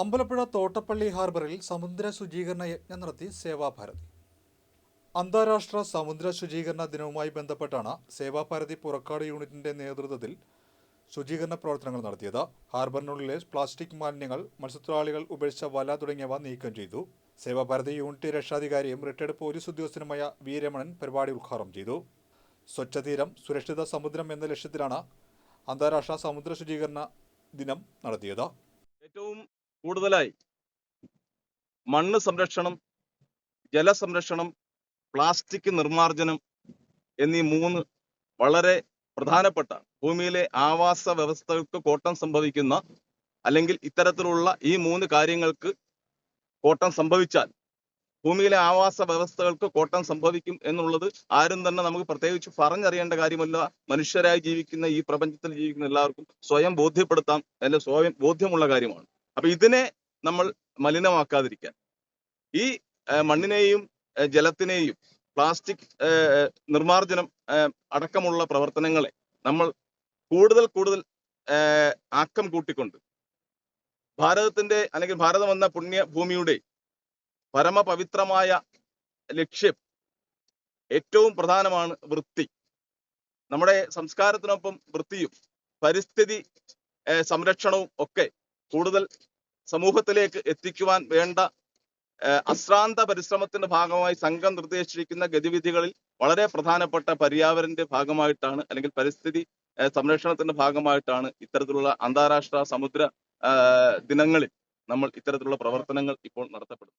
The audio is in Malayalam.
അമ്പലപ്പുഴ തോട്ടപ്പള്ളി ഹാർബറിൽ സമുദ്ര ശുചീകരണ യജ്ഞം നടത്തി സേവാഭാരതി. അന്താരാഷ്ട്ര സമുദ്ര ശുചീകരണ ദിനവുമായി ബന്ധപ്പെട്ടാണ് സേവാഭാരതി പുറക്കാട് യൂണിറ്റിന്റെ നേതൃത്വത്തിൽ ശുചീകരണ പ്രവർത്തനങ്ങൾ നടത്തിയത്. ഹാർബറിനുള്ളിലെ പ്ലാസ്റ്റിക് മാലിന്യങ്ങൾ മത്സ്യത്തൊഴിലാളികൾ ഉപേക്ഷിച്ച വല തുടങ്ങിയവ നീക്കം ചെയ്തു. സേവാഭാരതി യൂണിറ്റ് രക്ഷാധികാരിയും റിട്ടയർഡ് പോലീസ് ഉദ്യോഗസ്ഥനുമായ വി രമണൻ പരിപാടി ഉദ്ഘാടനം ചെയ്തു. സ്വച്ഛതീരം സുരക്ഷിത സമുദ്രം എന്ന ലക്ഷ്യത്തിലാണ് അന്താരാഷ്ട്ര സമുദ്ര ശുചീകരണ ദിനം നടത്തിയത്. ഏറ്റവും കൂടുതലായി. മണ്ണ് സംരക്ഷണം ജലസംരക്ഷണം പ്ലാസ്റ്റിക് നിർമ്മാർജനം എന്നീ മൂന്ന് വളരെ പ്രധാനപ്പെട്ട ഭൂമിയിലെ ആവാസ വ്യവസ്ഥകൾക്ക് കോട്ടം സംഭവിക്കുന്ന അല്ലെങ്കിൽ ഇത്തരത്തിലുള്ള ഈ മൂന്ന് കാര്യങ്ങൾക്ക് കോട്ടം സംഭവിച്ചാൽ ഭൂമിയിലെ ആവാസ വ്യവസ്ഥകൾക്ക് കോട്ടം സംഭവിക്കും എന്നുള്ളത് ആരും തന്നെ നമുക്ക് പ്രത്യേകിച്ച് പറഞ്ഞറിയേണ്ട കാര്യമല്ല. മനുഷ്യരായി ജീവിക്കുന്ന ഈ പ്രപഞ്ചത്തിൽ ജീവിക്കുന്ന എല്ലാവർക്കും സ്വയം ബോധ്യപ്പെടുത്താം. അല്ലെ സ്വയം ബോധ്യമുള്ള കാര്യമാണ്. അപ്പൊ ഇതിനെ നമ്മൾ മലിനമാക്കാതിരിക്കാൻ. ഈ മണ്ണിനെയും ജലത്തിനെയും പ്ലാസ്റ്റിക് നിർമാർജനം അടക്കമുള്ള പ്രവർത്തനങ്ങളെ നമ്മൾ കൂടുതൽ കൂടുതൽ ആക്കം കൂട്ടിക്കൊണ്ട് ഭാരതത്തിന്റെ അല്ലെങ്കിൽ ഭാരതം എന്ന പുണ്യ ഭൂമിയുടെ പരമപവിത്രമായ ലക്ഷ്യം ഏറ്റവും പ്രധാനമാണ് വൃത്തി. നമ്മുടെ സംസ്കാരത്തിനൊപ്പം വൃത്തിയും പരിസ്ഥിതി സംരക്ഷണവും ഒക്കെ കൂടുതൽ സമൂഹത്തിലേക്ക് എത്തിക്കുവാൻ വേണ്ട അശ്രാന്ത പരിശ്രമത്തിന്റെ ഭാഗമായി സംഘം നിർദ്ദേശിച്ചിരിക്കുന്ന ഗതിവിധികളിൽ വളരെ പ്രധാനപ്പെട്ട പര്യാവരന്റെ ഭാഗമായിട്ടാണ് അല്ലെങ്കിൽ പരിസ്ഥിതി സംരക്ഷണത്തിന്റെ ഭാഗമായിട്ടാണ് ഇത്തരത്തിലുള്ള അന്താരാഷ്ട്ര സമുദ്ര ദിനങ്ങളിൽ നമ്മൾ ഇത്തരത്തിലുള്ള പ്രവർത്തനങ്ങൾ ഇപ്പോൾ നടത്തപ്പെടുന്നത്.